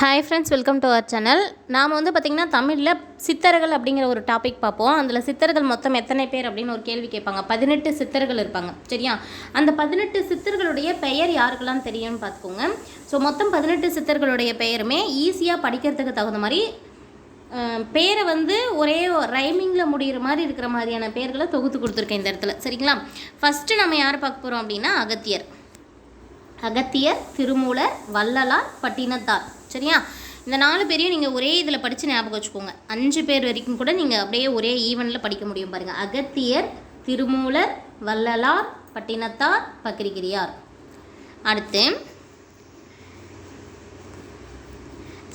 Hi friends welcome to our channel நாம் வந்து பார்த்திங்கன்னா தமிழில் சித்தர்கள் அப்படிங்கிற ஒரு டாபிக் பார்ப்போம். அதில் சித்தர்கள் மொத்தம் எத்தனை பேர் அப்படின்னு ஒரு கேள்வி கேட்பாங்க. பதினெட்டு சித்தர்கள் இருப்பாங்க. சரியா? அந்த பதினெட்டு சித்தர்களுடைய பெயர் யாருக்கெல்லாம் தெரியும்னு பார்த்துக்கோங்க. ஸோ மொத்தம் பதினெட்டு சித்தர்களுடைய பெயருமே ஈஸியாக படிக்கிறதுக்கு தகுந்த மாதிரி பேரை வந்து ஒரே ரைமிங்கில் முடிகிற மாதிரி இருக்கிற மாதிரியான பேர்களை தொகுத்து கொடுத்துருக்கேன் இந்த இடத்துல. சரிங்களா? ஃபஸ்ட்டு நம்ம யார் பார்க்க போகிறோம் அப்படின்னா அகத்தியர். அகத்தியர் திருமூலர் வள்ளலார் பட்டினத்தார். சரியா? இந்த நாலு பேரையும் நீங்கள் ஒரே இதில் படித்து ஞாபகம் வச்சுக்கோங்க. அஞ்சு பேர் வரைக்கும் கூட நீங்கள் அப்படியே ஒரே ஈவனில் படிக்க முடியும் பாருங்கள் அகத்தியர் திருமூலர் வள்ளலார் பட்டினத்தார் பக்ரிகிரியார் அடுத்து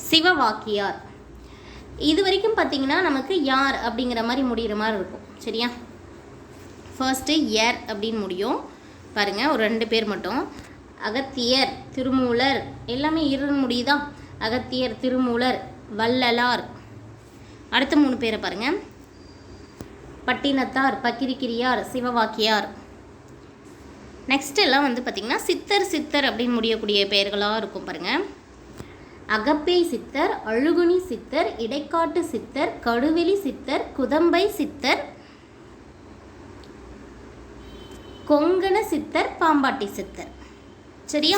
சிவவாக்கியார். இது வரைக்கும் பார்த்தீங்கன்னா நமக்கு யார் அப்படிங்கிற மாதிரி முடிகிற மாதிரி இருக்கும். சரியா? ஃபர்ஸ்ட்டு ஏர் அப்படின்னு முடியும். பாருங்கள் ஒரு ரெண்டு பேர் மட்டும். அகத்தியர் திருமூலர் எல்லாமே இரு முடியுதா? அகத்தியர் திருமூலர் வள்ளலார். அடுத்த மூணு பேரை பாருங்கள் பட்டினத்தார் பக்கிரிக்கிரியார் சிவவாக்கியார். நெக்ஸ்ட் எல்லாம் வந்து பார்த்திங்கன்னா சித்தர் சித்தர் அப்படின்னு முடியக்கூடிய பெயர்களாக இருக்கும் பாருங்கள் அகப்பை சித்தர் அழுகுனி சித்தர் இடைக்காட்டு சித்தர் கடுவெளி சித்தர் குதம்பை சித்தர் கொங்கண சித்தர் பாம்பாட்டி சித்தர். சரியா?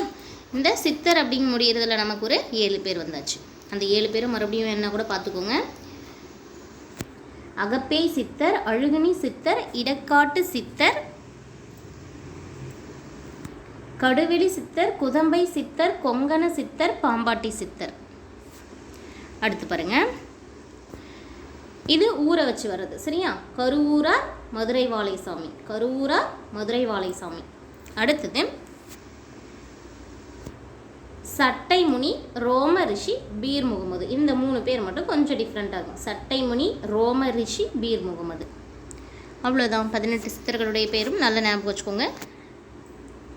இந்த சித்தர் அப்படின்னு முடியறதுல நமக்கு ஒரு ஏழு பேர் வந்தாச்சு. அந்த ஏழு பேரும் மறுபடியும் என்ன கூட பார்த்துக்கோங்க. அகப்பே சித்தர் அழுகுனி சித்தர் இடக்காட்டு சித்தர் கடுவெளி சித்தர் குதம்பை சித்தர் கொங்கண சித்தர் பாம்பாட்டி சித்தர். அடுத்து பாருங்க. இது ஊரை வச்சு வர்றது சரியா? கருவூரா மதுரை வாழைசாமி கருவூரா மதுரை வாழைசாமி அடுத்தது சட்டைமுனி ரோம ரிஷி பீர் முகமது இந்த மூணு பேர் மட்டும் கொஞ்சம் டிஃப்ரெண்ட்டாக இருக்கும். சட்டைமுனி ரோம ரிஷி பீர் முகமது அவ்வளோதான் பதினெட்டு சித்தர்களுடைய பேரும் நல்ல ஞாபகம் வச்சுக்கோங்க.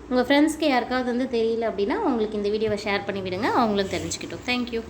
உங்கள் ஃப்ரெண்ட்ஸ்க்கு யாருக்காவது வந்து தெரியல அப்படின்னா உங்களுக்கு இந்த வீடியோவை ஷேர் பண்ணி விடுங்க. அவங்களும் தெரிஞ்சுக்கிட்டோம். தேங்க்யூ